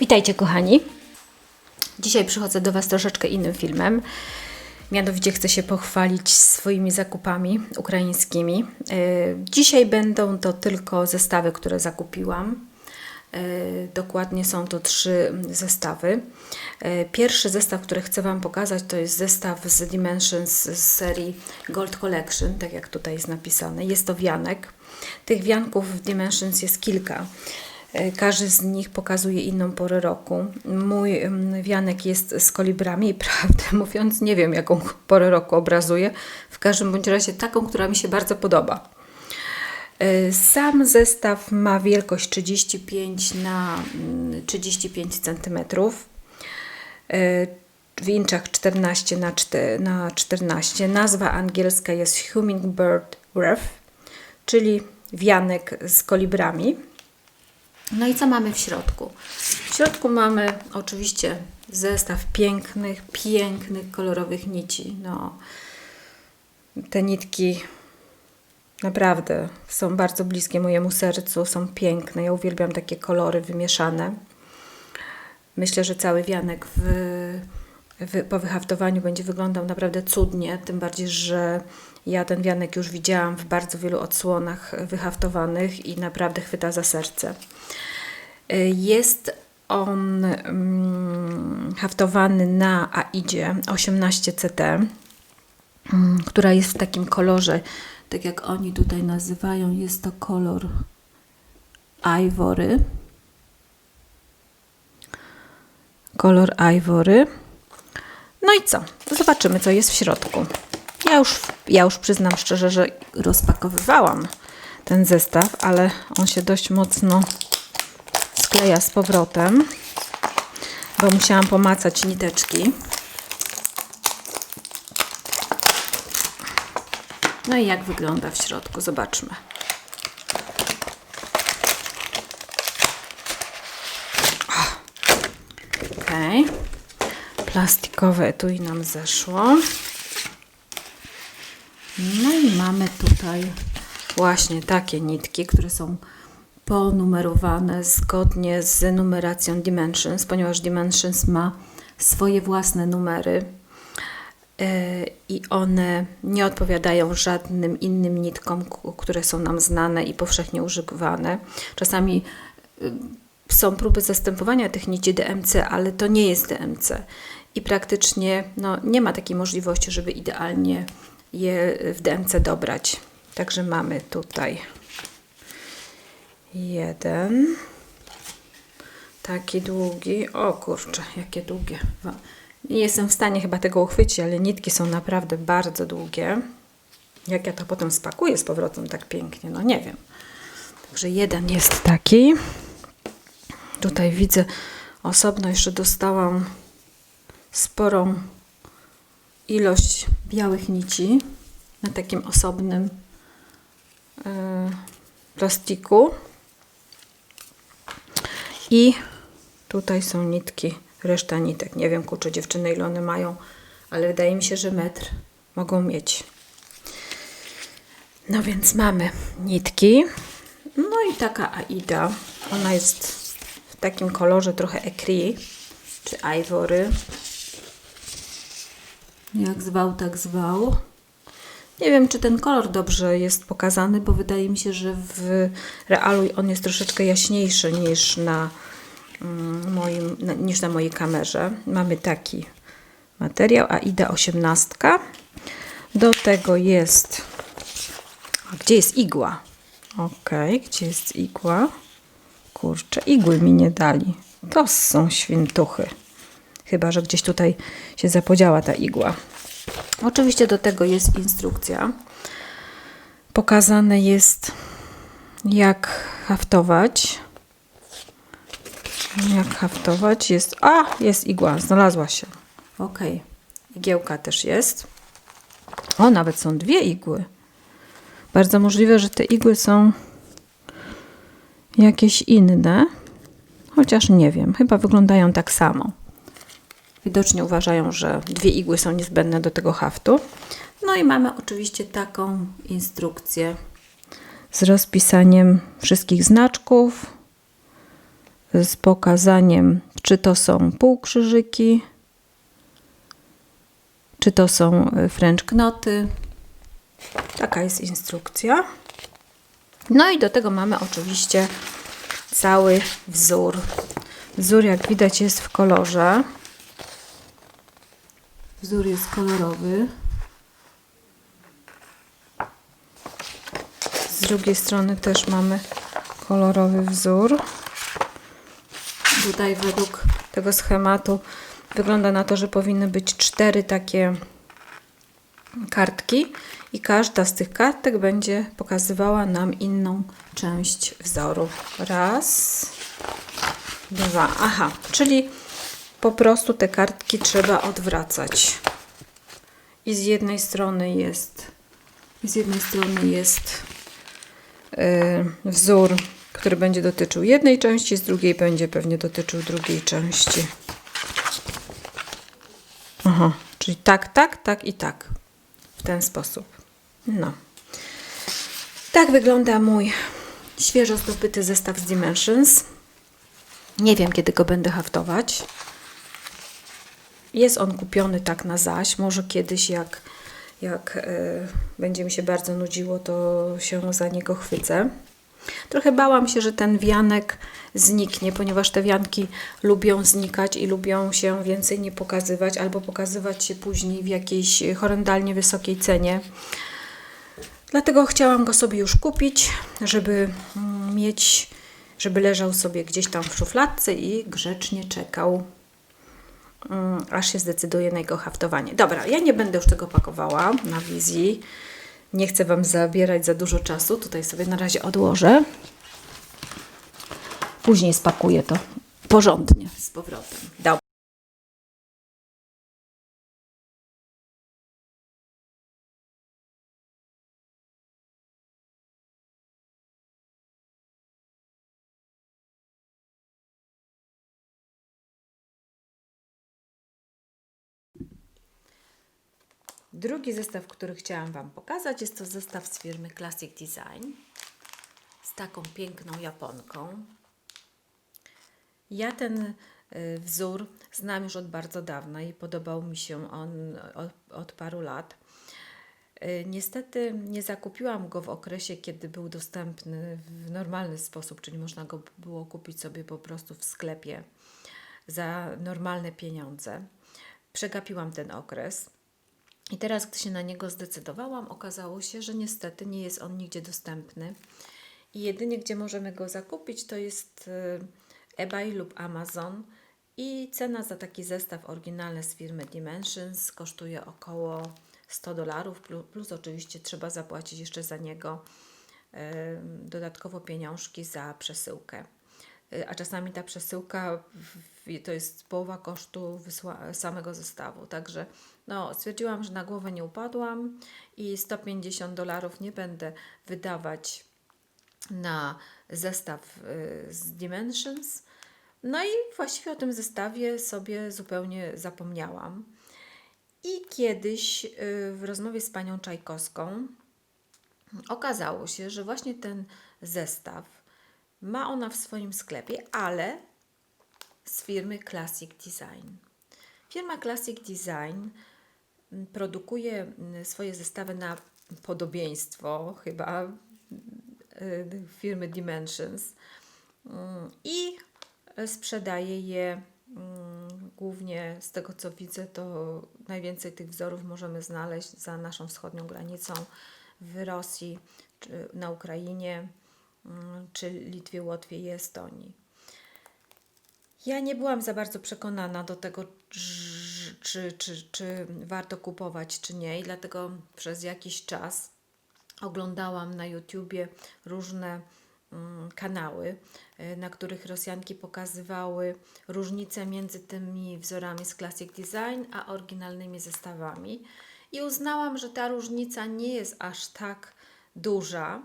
Witajcie kochani. Dzisiaj przychodzę do Was troszeczkę innym filmem. Mianowicie chcę się pochwalić swoimi zakupami ukraińskimi. Yy, Dzisiaj będą to tylko zestawy, które zakupiłam. Yy, Dokładnie są to trzy zestawy. Yy, Pierwszy zestaw, który chcę Wam pokazać, to jest zestaw z Dimensions z serii Gold Collection, tak jak tutaj jest napisane. Jest to wianek. Tych wianków w Dimensions jest kilka. E, Każdy z nich pokazuje inną porę roku. Mój mm, wianek jest z kolibrami i prawdę mówiąc nie wiem jaką porę roku obrazuje. W każdym bądź razie taką, która mi się bardzo podoba. E, Sam zestaw ma wielkość 35 na mm, 35 cm. W inczach 14 na czte- na 14. Nazwa angielska jest Hummingbird Wreath, czyli wianek z kolibrami. No i co mamy w środku? W środku mamy oczywiście zestaw pięknych, pięknych, kolorowych nici. No, te nitki naprawdę są bardzo bliskie mojemu sercu, są piękne. Ja uwielbiam takie kolory wymieszane. Myślę, że cały wianek w, w, po wyhaftowaniu będzie wyglądał naprawdę cudnie, tym bardziej, że ja ten wianek już widziałam w bardzo wielu odsłonach wyhaftowanych i naprawdę chwyta za serce. Jest on mm, haftowany na AIDzie 18CT, mm, która jest w takim kolorze, tak jak oni tutaj nazywają, jest to kolor ivory. Kolor ivory. No i co? Zobaczymy, co jest w środku. Ja już, ja już przyznam szczerze, że rozpakowywałam ten zestaw, ale on się dość mocno skleja z powrotem, bo musiałam pomacać niteczki. No i jak wygląda w środku? Zobaczmy. Ok. Plastikowe etui nam zeszło. No i mamy tutaj właśnie takie nitki, które są ponumerowane zgodnie z numeracją Dimensions, ponieważ Dimensions ma swoje własne numery yy, i one nie odpowiadają żadnym innym nitkom, które są nam znane i powszechnie używane. Czasami yy, są próby zastępowania tych nici DMC, ale to nie jest DMC i praktycznie no, nie ma takiej możliwości, żeby idealnie je w DMC dobrać. Także mamy tutaj jeden. Taki długi. O kurczę, jakie długie. Wa- Nie jestem w stanie chyba tego uchwycić, ale nitki są naprawdę bardzo długie. Jak ja to potem spakuję z powrotem tak pięknie, no nie wiem. Także jeden jest taki. Tutaj widzę osobno jeszcze dostałam sporą ilość białych nici na takim osobnym yy, plastiku. I tutaj są nitki, reszta nitek. Nie wiem, kurczę, dziewczyny, ile one mają, ale wydaje mi się, że metr mogą mieć. No więc mamy nitki. No i taka Aida. Ona jest w takim kolorze trochę ecri, czy ivory. Jak zwał, tak zwał. Nie wiem, czy ten kolor dobrze jest pokazany, bo wydaje mi się, że w realu on jest troszeczkę jaśniejszy niż na, mm, moim, niż na mojej kamerze. Mamy taki materiał, AIDA 18. Do tego jest. A gdzie jest igła? Ok, gdzie jest igła? Kurczę, igły mi nie dali. To są świntuchy. Chyba, że gdzieś tutaj się zapodziała ta igła. Oczywiście do tego jest instrukcja. Pokazane jest, jak haftować. Jak haftować jest. A, jest igła, znalazła się. Ok, igiełka też jest. O, nawet są dwie igły. Bardzo możliwe, że te igły są jakieś inne, chociaż nie wiem, chyba wyglądają tak samo. Widocznie uważają, że dwie igły są niezbędne do tego haftu. No i mamy oczywiście taką instrukcję z rozpisaniem wszystkich znaczków, z pokazaniem czy to są półkrzyżyki, czy to są y, French knoty. Taka jest instrukcja. No i do tego mamy oczywiście cały wzór. Wzór, jak widać, jest w kolorze. Wzór jest kolorowy. Z drugiej strony też mamy kolorowy wzór. Tutaj według tego schematu wygląda na to, że powinny być cztery takie kartki i każda z tych kartek będzie pokazywała nam inną część wzoru. Raz, dwa. Aha, czyli po prostu te kartki trzeba odwracać. I z jednej strony jest z jednej strony jest yy, wzór, który będzie dotyczył jednej części, z drugiej będzie pewnie dotyczył drugiej części. Aha, czyli tak, tak, tak i tak. W ten sposób. No. Tak wygląda mój świeżo zdobyty zestaw z Dimensions. Nie wiem, kiedy go będę haftować. Jest on kupiony tak na zaś. Może kiedyś, jak, jak e, będzie mi się bardzo nudziło, to się za niego chwycę. Trochę bałam się, że ten wianek zniknie, ponieważ te wianki lubią znikać i lubią się więcej nie pokazywać, albo pokazywać się później w jakiejś horrendalnie wysokiej cenie. Dlatego chciałam go sobie już kupić, żeby mm, mieć, żeby leżał sobie gdzieś tam w szufladce i grzecznie czekał, aż się zdecyduje na jego haftowanie. Dobra, ja nie będę już tego pakowała na wizji. Nie chcę Wam zabierać za dużo czasu. Tutaj sobie na razie odłożę. Później spakuję to porządnie z powrotem. Dobra. Drugi zestaw, który chciałam Wam pokazać, jest to zestaw z firmy Classic Design z taką piękną Japonką. Ja ten y, wzór znam już od bardzo dawna i podobał mi się on od, od paru lat. Y, Niestety nie zakupiłam go w okresie, kiedy był dostępny w normalny sposób, czyli można go było kupić sobie po prostu w sklepie za normalne pieniądze. Przegapiłam ten okres. I teraz, gdy się na niego zdecydowałam, okazało się, że niestety nie jest on nigdzie dostępny. I jedynie, gdzie możemy go zakupić, to jest y, eBay lub Amazon. I cena za taki zestaw oryginalny z firmy Dimensions kosztuje około 100 dolarów, plus, oczywiście trzeba zapłacić jeszcze za niego y, dodatkowo pieniążki za przesyłkę. Y, A czasami ta przesyłka to jest połowa kosztu samego zestawu. Także no, stwierdziłam, że na głowę nie upadłam i 150 dolarów nie będę wydawać na zestaw y, z Dimensions. No i właściwie o tym zestawie sobie zupełnie zapomniałam. I kiedyś y, w rozmowie z panią Czajkowską okazało się, że właśnie ten zestaw ma ona w swoim sklepie, ale z firmy Classic Design. Firma Classic Design mm, produkuje mm, swoje zestawy na podobieństwo chyba y, firmy Dimensions Mm, i sprzedaje je mm, głównie z tego co widzę, to najwięcej tych wzorów możemy znaleźć za naszą wschodnią granicą w Rosji, na Ukrainie, mm, czy Litwie, Łotwie i Estonii. Ja nie byłam za bardzo przekonana do tego, czy, czy, czy, czy warto kupować, czy nie, i dlatego przez jakiś czas oglądałam na YouTubie różne mm, kanały, y, na których Rosjanki pokazywały różnice między tymi wzorami z Classic Design a oryginalnymi zestawami. I uznałam, że ta różnica nie jest aż tak duża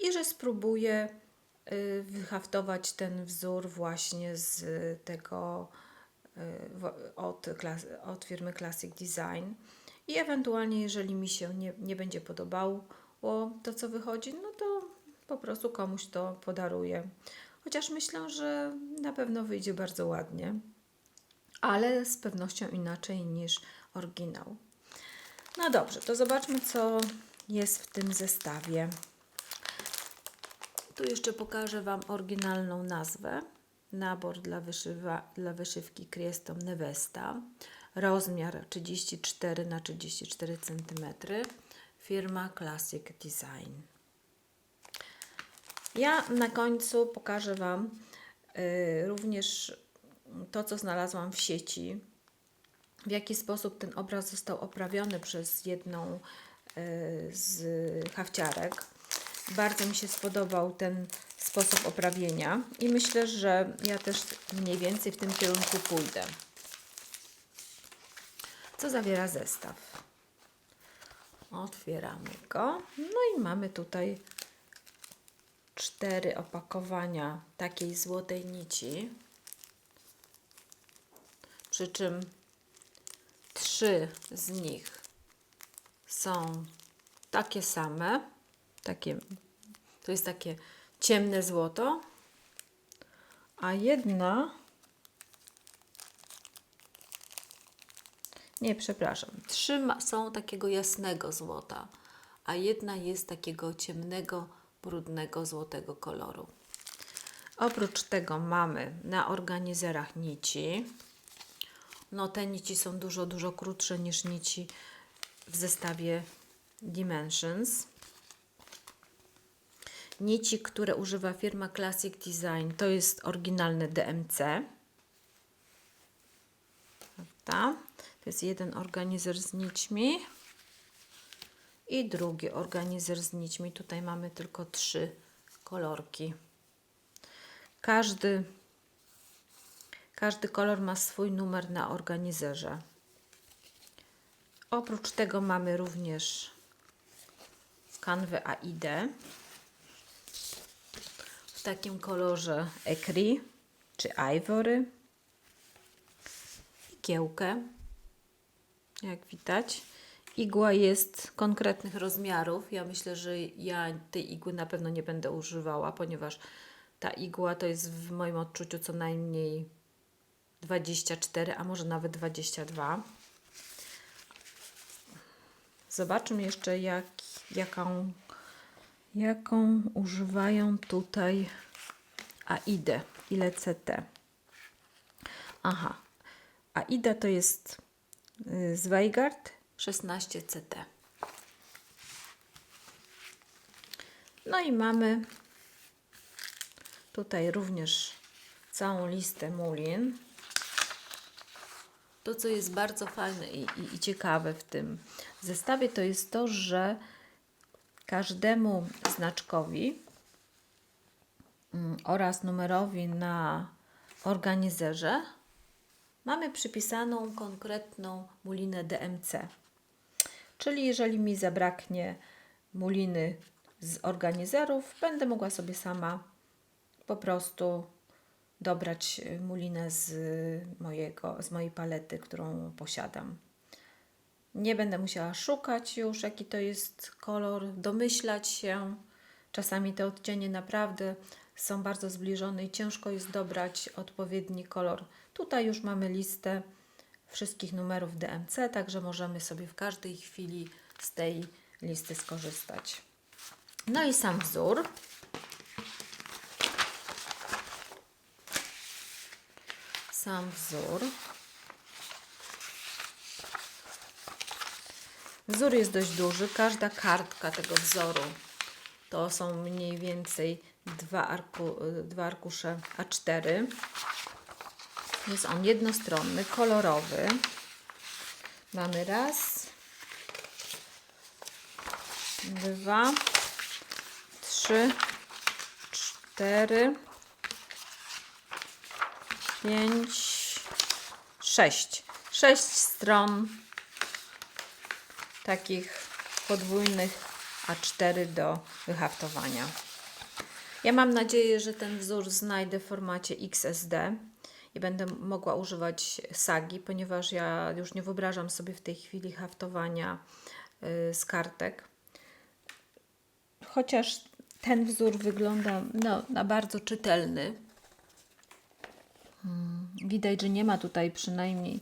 i że spróbuję y, wyhaftować ten wzór właśnie z tego y, od, od firmy Classic Design i ewentualnie jeżeli mi się nie, nie będzie podobało to co wychodzi, no to po prostu komuś to podaruję. Chociaż myślę, że na pewno wyjdzie bardzo ładnie. ale z pewnością inaczej niż oryginał. No dobrze, to zobaczmy, co jest w tym zestawie. Tu jeszcze pokażę Wam oryginalną nazwę. Nabor dla, wyszywa, dla wyszywki Criestom Nevesta. Rozmiar 34 na 34 cm. Firma Classic Design. Ja na końcu pokażę Wam y, również to, co znalazłam w sieci. W jaki sposób ten obraz został oprawiony przez jedną y, z hawciarek. Bardzo mi się spodobał ten sposób oprawienia i myślę, że ja też mniej więcej w tym kierunku pójdę. Co zawiera zestaw? Otwieramy go. No i mamy tutaj cztery opakowania takiej złotej nici. Przy czym trzy z nich są takie same. Takie, to jest takie ciemne złoto. A jedna Nie, przepraszam. Trzy są takiego jasnego złota, a jedna jest takiego ciemnego, brudnego, złotego koloru. Oprócz tego mamy na organizerach nici. No te nici są dużo, dużo krótsze niż nici w zestawie Dimensions. Nici, które używa firma Classic Design, to jest oryginalne DMC. Prawda? To jest jeden organizer z nićmi i drugi organizer z nićmi. Tutaj mamy tylko trzy kolorki. Każdy, każdy kolor ma swój numer na organizerze. Oprócz tego mamy również kanwę AID w takim kolorze Ecri czy Ivory, kiełkę jak widać. Igła jest konkretnych rozmiarów. Ja myślę, że ja tej igły na pewno nie będę używała, ponieważ ta igła to jest w moim odczuciu co najmniej 24, a może nawet 22. Zobaczmy jeszcze, jak, jaką, jaką używają tutaj AIDę, ile CT. Aha, AIDA to jest Zweigart 16 CT. No i mamy tutaj również całą listę mulin. To, co jest bardzo fajne i, i, i ciekawe w tym zestawie, to jest to, że każdemu znaczkowi mm, oraz numerowi na organizerze mamy przypisaną konkretną mulinę DMC. Czyli jeżeli mi zabraknie muliny z organizerów, będę mogła sobie sama po prostu dobrać mulinę z, mojego, z mojej palety, którą posiadam. Nie będę musiała szukać już, jaki to jest kolor, domyślać się. Czasami te odcienie naprawdę są bardzo zbliżone i ciężko jest dobrać odpowiedni kolor. Tutaj już mamy listę wszystkich numerów DMC, także możemy sobie w każdej chwili z tej listy skorzystać. No i sam wzór. Sam wzór. Wzór jest dość duży. Każda kartka tego wzoru to są mniej więcej dwa, arku, dwa arkusze A4. Jest on jednostronny, kolorowy. Mamy raz, dwa, trzy, cztery, pięć, sześć. Sześć stron takich podwójnych A4 do wyhaftowania. Ja mam nadzieję, że ten wzór znajdę w formacie XSD i będę mogła używać sagi, ponieważ ja już nie wyobrażam sobie w tej chwili haftowania y, z kartek. Chociaż ten wzór wygląda no, na bardzo czytelny. Hmm, Widać, że nie ma tutaj przynajmniej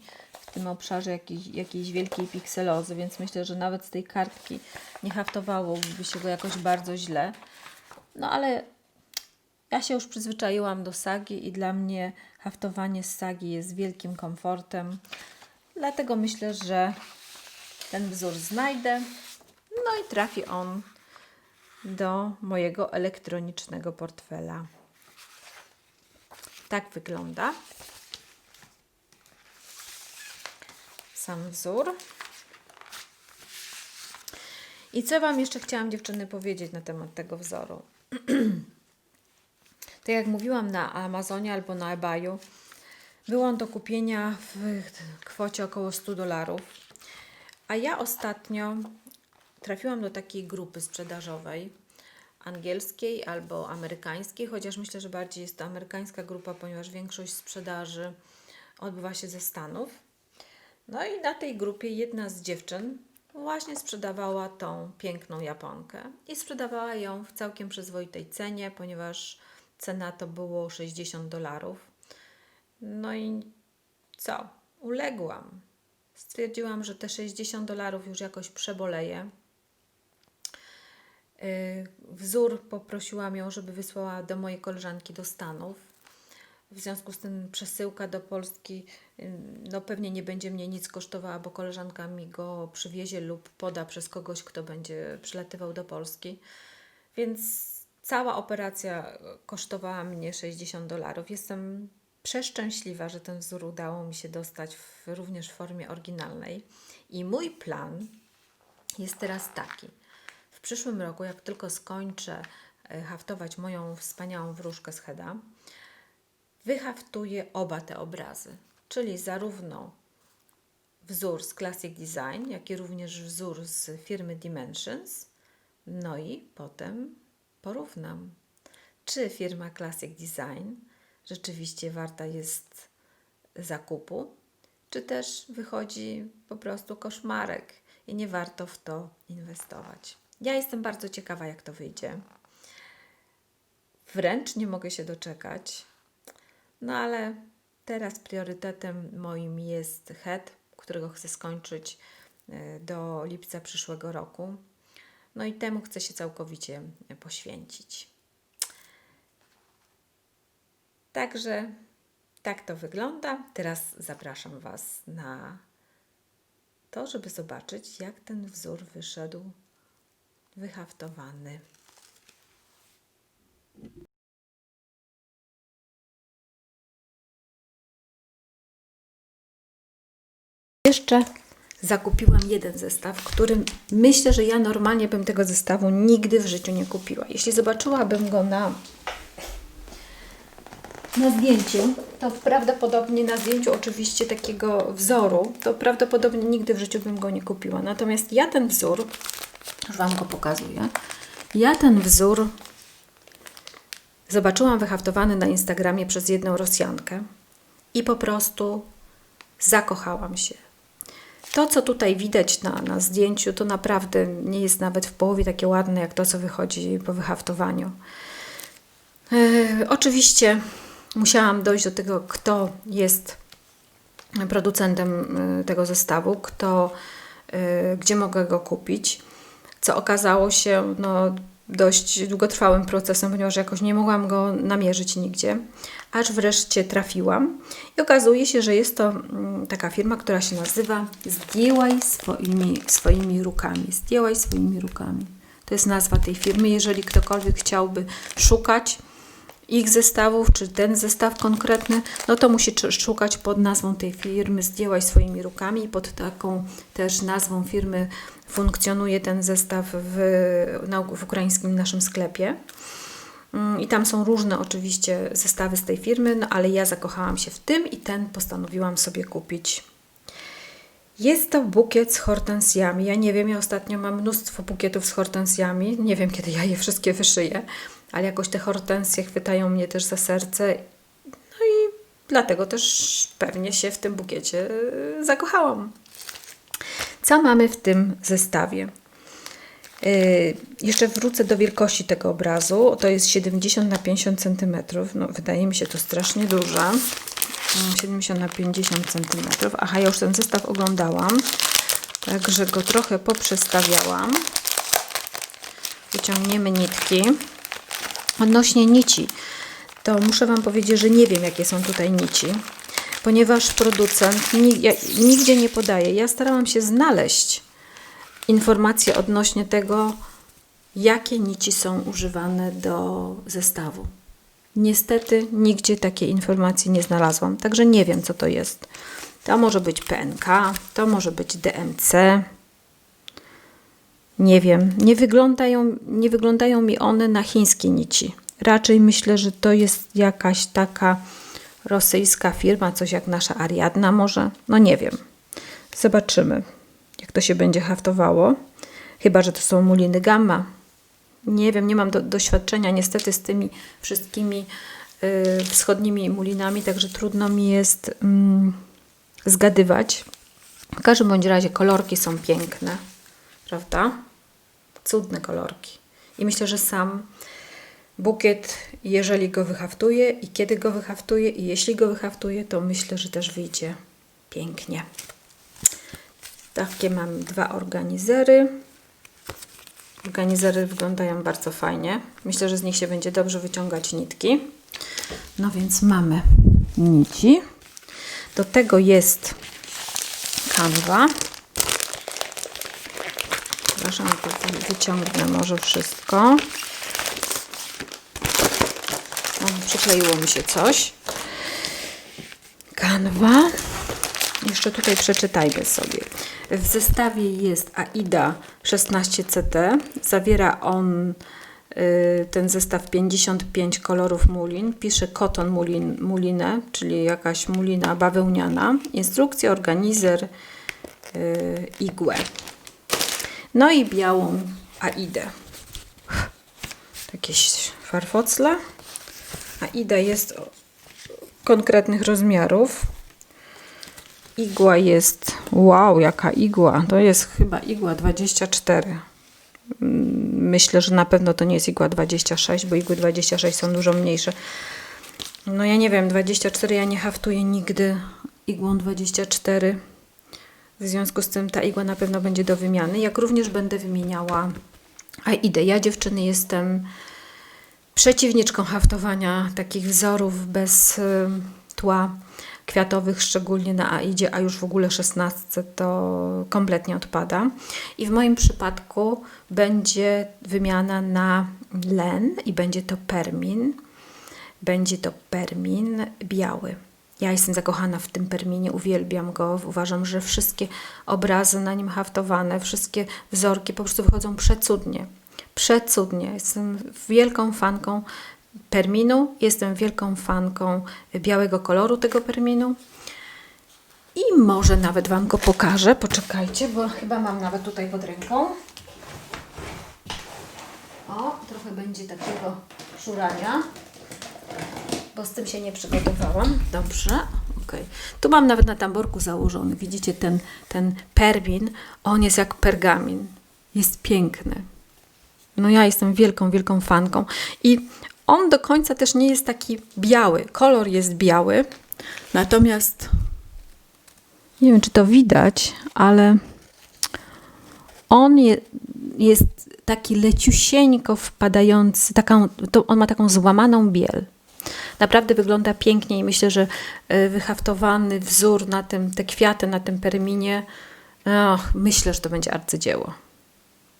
w tym obszarze jakiejś, jakiejś wielkiej pikselozy, więc myślę, że nawet z tej kartki nie haftowałoby się go jakoś bardzo źle. No ale ja się już przyzwyczaiłam do sagi i dla mnie haftowanie z sagi jest wielkim komfortem. Dlatego myślę, że ten wzór znajdę. No i trafi on do mojego elektronicznego portfela. Tak wygląda sam wzór. I co Wam jeszcze chciałam dziewczyny powiedzieć na temat tego wzoru? tak jak mówiłam na Amazonie albo na eBayu, był on do kupienia w kwocie około 100 dolarów. A ja ostatnio trafiłam do takiej grupy sprzedażowej angielskiej albo amerykańskiej, chociaż myślę, że bardziej jest to amerykańska grupa, ponieważ większość sprzedaży odbywa się ze Stanów. No i na tej grupie jedna z dziewczyn właśnie sprzedawała tą piękną Japonkę i sprzedawała ją w całkiem przyzwoitej cenie, ponieważ cena to było 60 dolarów. No i co? Uległam. Stwierdziłam, że te 60 dolarów już jakoś przeboleję. Yy, Wzór poprosiłam ją, żeby wysłała do mojej koleżanki do Stanów. W związku z tym przesyłka do Polski no pewnie nie będzie mnie nic kosztowała, bo koleżanka mi go przywiezie lub poda przez kogoś, kto będzie przylatywał do Polski. Więc cała operacja kosztowała mnie 60 dolarów. Jestem przeszczęśliwa, że ten wzór udało mi się dostać w, również w formie oryginalnej. I mój plan jest teraz taki. W przyszłym roku, jak tylko skończę e, haftować moją wspaniałą wróżkę z Heda, wyhaftuję oba te obrazy, czyli zarówno wzór z Classic Design, jak i również wzór z firmy Dimensions. No i potem porównam, czy firma Classic Design rzeczywiście warta jest zakupu, czy też wychodzi po prostu koszmarek i nie warto w to inwestować. Ja jestem bardzo ciekawa, jak to wyjdzie. Wręcz nie mogę się doczekać. No ale teraz priorytetem moim jest head, którego chcę skończyć e, do lipca przyszłego roku. No i temu chcę się całkowicie poświęcić. Także tak to wygląda. Teraz zapraszam Was na to, żeby zobaczyć, jak ten wzór wyszedł wyhaftowany. Jeszcze zakupiłam jeden zestaw, którym myślę, że ja normalnie bym tego zestawu nigdy w życiu nie kupiła. Jeśli zobaczyłabym go na na zdjęciu, to prawdopodobnie na zdjęciu oczywiście takiego wzoru, to prawdopodobnie nigdy w życiu bym go nie kupiła. Natomiast ja ten wzór, już Wam go pokazuję, ja ten wzór zobaczyłam wyhaftowany na Instagramie przez jedną Rosjankę i po prostu zakochałam się. To, co tutaj widać na, na zdjęciu, to naprawdę nie jest nawet w połowie takie ładne, jak to, co wychodzi po wyhaftowaniu. Yy, oczywiście musiałam dojść do tego, kto jest producentem y, tego zestawu, kto, y, gdzie mogę go kupić, co okazało się no, dość długotrwałym procesem, ponieważ jakoś nie mogłam go namierzyć nigdzie, aż wreszcie trafiłam i okazuje się, że jest to mm, taka firma, która się nazywa Zdjęłaj swoimi, swoimi rukami. Zdjęłaj swoimi rukami. To jest nazwa tej firmy. Jeżeli ktokolwiek chciałby szukać, ich zestawów, czy ten zestaw konkretny, no to musi szukać pod nazwą tej firmy, zdjęłaś swoimi rukami pod taką też nazwą firmy funkcjonuje ten zestaw w, w ukraińskim naszym sklepie. Mm, I tam są różne oczywiście zestawy z tej firmy, no ale ja zakochałam się w tym i ten postanowiłam sobie kupić. Jest to bukiet z hortensjami. Ja nie wiem, ja ostatnio mam mnóstwo bukietów z hortensjami. Nie wiem, kiedy ja je wszystkie wyszyję ale jakoś te hortensje chwytają mnie też za serce. No i dlatego też pewnie się w tym bukiecie y, zakochałam. Co mamy w tym zestawie? Yy, jeszcze wrócę do wielkości tego obrazu. To jest 70 na 50 cm. No, wydaje mi się to strasznie duża, Mm, 70 na 50 cm. Aha, ja już ten zestaw oglądałam, także go trochę poprzestawiałam. Wyciągniemy nitki. Odnośnie nici, to muszę Wam powiedzieć, że nie wiem, jakie są tutaj nici, ponieważ producent nigdzie nie podaje. Ja starałam się znaleźć informacje odnośnie tego, jakie nici są używane do zestawu. Niestety nigdzie takiej informacji nie znalazłam, także nie wiem, co to jest. To może być PNK, to może być DMC. Nie wiem, nie wyglądają, nie wyglądają mi one na chińskie nici. Raczej myślę, że to jest jakaś taka rosyjska firma, coś jak nasza Ariadna może. No nie wiem. Zobaczymy, jak to się będzie haftowało. Chyba, że to są muliny gamma. Nie wiem, nie mam do, doświadczenia niestety z tymi wszystkimi y, wschodnimi mulinami, także trudno mi jest mm, zgadywać. W każdym bądź razie kolorki są piękne, prawda? Cudne kolorki. I myślę, że sam bukiet, jeżeli go wyhaftuję i kiedy go wyhaftuję i jeśli go wyhaftuję, to myślę, że też wyjdzie pięknie. Takie mam dwa organizery. Organizery wyglądają bardzo fajnie. Myślę, że z nich się będzie dobrze wyciągać nitki. No więc mamy nici. Do tego jest kanwa. Przepraszam, wyciągnę może wszystko. O, przykleiło mi się coś. Kanwa. Jeszcze tutaj przeczytajmy sobie. W zestawie jest AIDA 16CT. Zawiera on y, ten zestaw 55 kolorów mulin. Pisze koton mulin, mulinę, czyli jakaś mulina bawełniana. Instrukcja, organizer, y, igłę. No i białą AIDę. Jakieś farfocle. AIDA jest konkretnych rozmiarów. Igła jest, wow, jaka igła. To jest chyba igła 24. Mm, Myślę, że na pewno to nie jest igła 26, bo igły 26 są dużo mniejsze. No ja nie wiem, 24 ja nie haftuję nigdy igłą 24. W związku z tym ta igła na pewno będzie do wymiany. Jak również będę wymieniała AIDę. Ja dziewczyny jestem przeciwniczką haftowania takich wzorów bez tła kwiatowych, szczególnie na AIDzie, a już w ogóle 16 to kompletnie odpada. I w moim przypadku będzie wymiana na len i będzie to permin. Będzie to permin biały. Ja jestem zakochana w tym perminie, uwielbiam go. Uważam, że wszystkie obrazy na nim haftowane, wszystkie wzorki po prostu wychodzą przecudnie. Przecudnie. Jestem wielką fanką perminu, jestem wielką fanką białego koloru tego perminu. I może nawet Wam go pokażę. Poczekajcie, bo chyba mam nawet tutaj pod ręką. O, trochę będzie takiego szurania bo z tym się nie przygotowałam. Dobrze, ok. Tu mam nawet na tamborku założony. Widzicie ten, ten permin, on jest jak pergamin. Jest piękny. No ja jestem wielką, wielką fanką. I on do końca też nie jest taki biały. Kolor jest biały, natomiast nie wiem, czy to widać, ale on je, jest taki leciusieńko wpadający, taką, to on ma taką złamaną biel. Naprawdę wygląda pięknie i myślę, że y, wyhaftowany wzór na tym, te kwiaty na tym perminie, och, myślę, że to będzie arcydzieło.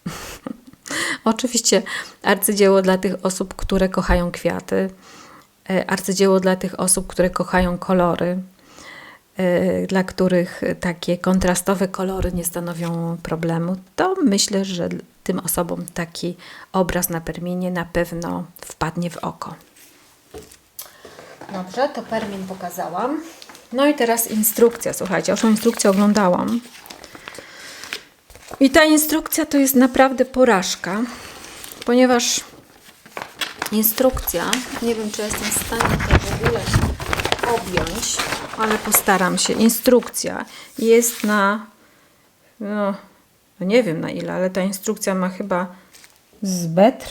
Oczywiście arcydzieło dla tych osób, które kochają kwiaty, y, arcydzieło dla tych osób, które kochają kolory, y, dla których takie kontrastowe kolory nie stanowią problemu, to myślę, że tym osobom taki obraz na perminie na pewno wpadnie w oko. Dobrze, to permin pokazałam. No i teraz instrukcja. Słuchajcie, już tą instrukcję oglądałam. I ta instrukcja to jest naprawdę porażka, ponieważ instrukcja, nie wiem czy jestem w stanie to w ogóle objąć, ale postaram się. Instrukcja jest na, no, no nie wiem na ile, ale ta instrukcja ma chyba z metr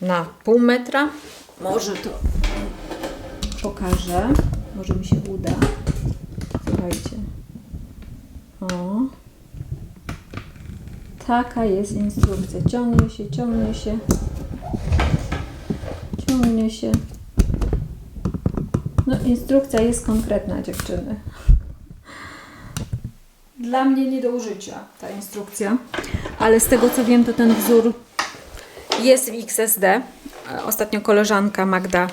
na pół metra. Może to pokażę. Może mi się uda. Słuchajcie. O. Taka jest instrukcja. Ciągnie się, ciągnie się. Ciągnie się. No, instrukcja jest konkretna, dziewczyny. Dla mnie nie do użycia ta instrukcja, ale z tego co wiem, to ten wzór jest w XSD. Ostatnio koleżanka Magda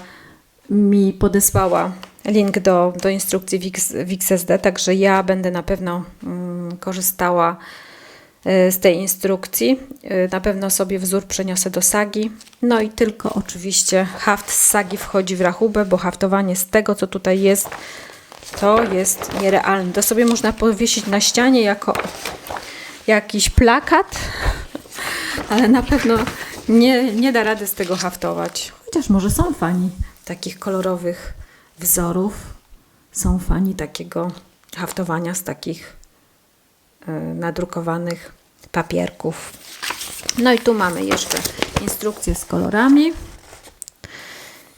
mi podesłała link do, do instrukcji w, XSD, także ja będę na pewno mm, korzystała y, z tej instrukcji. Y, Na pewno sobie wzór przeniosę do sagi. No i tylko oczywiście haft z sagi wchodzi w rachubę, bo haftowanie z tego, co tutaj jest, to jest nierealne. To sobie można powiesić na ścianie jako jakiś plakat, ale na pewno nie, nie da rady z tego haftować. Chociaż może są fani takich kolorowych wzorów. Są fani takiego haftowania z takich y, nadrukowanych papierków. No i tu mamy jeszcze instrukcję z kolorami.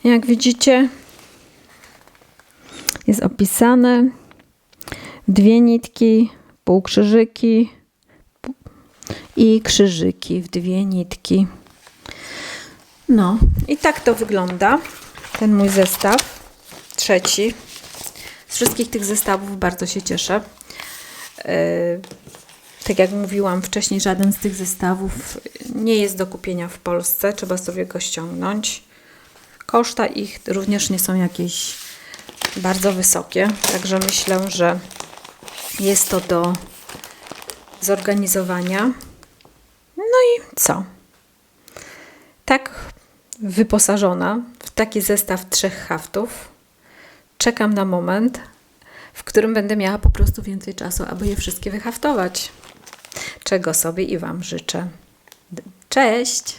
Jak widzicie, jest opisane dwie nitki, półkrzyżyki i krzyżyki w dwie nitki. No i tak to wygląda ten mój zestaw trzeci. Z wszystkich tych zestawów bardzo się cieszę. Yy, tak jak mówiłam wcześniej, żaden z tych zestawów nie jest do kupienia w Polsce. Trzeba sobie go ściągnąć. Koszta ich również nie są jakieś bardzo wysokie, także myślę, że jest to do zorganizowania. No i co? Tak wyposażona taki zestaw trzech haftów, czekam na moment, w którym będę miała po prostu więcej czasu, aby je wszystkie wyhaftować. Czego sobie i Wam życzę. Cześć!